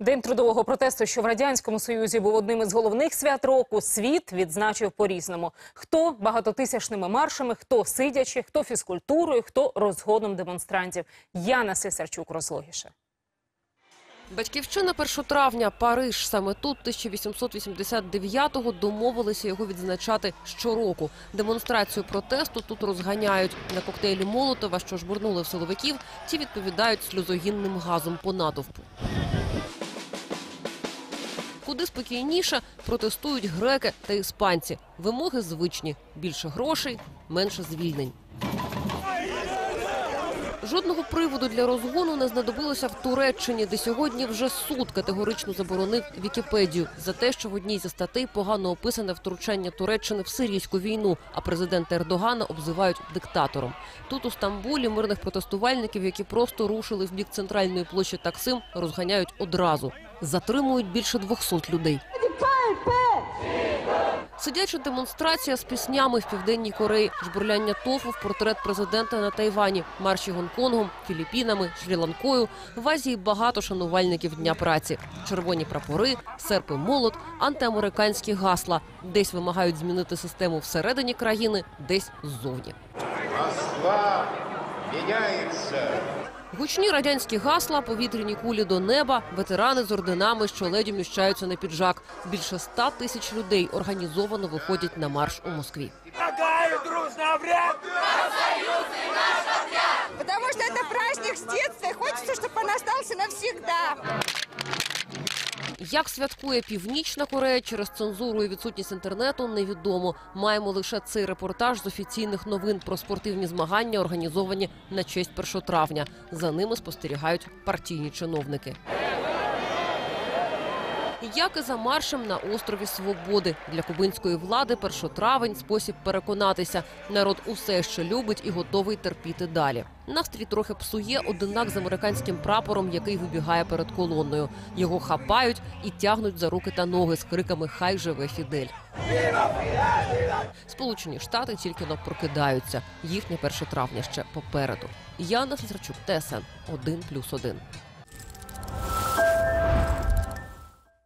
День трудового протесту, що в радянському союзі був одним із головних свят року, світ відзначив по-різному. Хто багатотисячними маршами, хто сидячи, хто фізкультурою, хто розгоном демонстрантів. Яна Сисарчук розлогіше. Батьківщина 1 травня, Париж. Саме тут 1889-го домовилися його відзначати щороку. Демонстрацію протесту тут розганяють. На коктейлі Молотова, що жбурнули в силовиків, ті відповідають сльозогінним газом по натовпу. Куди спокійніше протестують греки та іспанці. Вимоги звичні: більше грошей, менше звільнень. Жодного приводу для розгону не знадобилося в Туреччині, де сьогодні вже суд категорично заборонив Вікіпедію за те, що в одній зі статей погано описане втручання Туреччини в сирійську війну, а президента Ердогана обзивають диктатором. Тут у Стамбулі мирних протестувальників, які просто рушили в бік центральної площі Таксим, розганяють одразу. Затримують більше 200 людей. Сидяча демонстрація з піснями в південній Кореї, жбурляння тофу в портрет президента на Тайвані, марші Гонконгом, Філіппінами, Шрі-Ланкою. В Азії багато шанувальників дня праці. Червоні прапори, серпи молот, антиамериканські гасла. Десь вимагають змінити систему всередині країни, десь ззовні. Москва меняется. Гучні радянські гасла, повітряні кулі до неба, ветерани з орденами, що ледь уміщаються на піджак. Більше ста тисяч людей організовано виходять на марш у Москві. Предлагаю дружно обряд. Потому что это праздник с детства, и хочется, чтобы он остался навсегда. Як святкує Північна Корея через цензуру і відсутність інтернету, невідомо. Маємо лише цей репортаж з офіційних новин про спортивні змагання, організовані на честь 1 травня. За ними спостерігають партійні чиновники. Як і за маршем на острові Свободи для кубинської влади 1 травень спосіб переконатися. Народ усе ще любить і готовий терпіти далі. Настрій трохи псує одинак з американським прапором, який вибігає перед колоною. Його хапають і тягнуть за руки та ноги з криками Хай живе Фідель. Сполучені Штати тільки но прокидаються. Їхнє 1 травня ще попереду. Яна Сесарчук, ТСН 1+,1.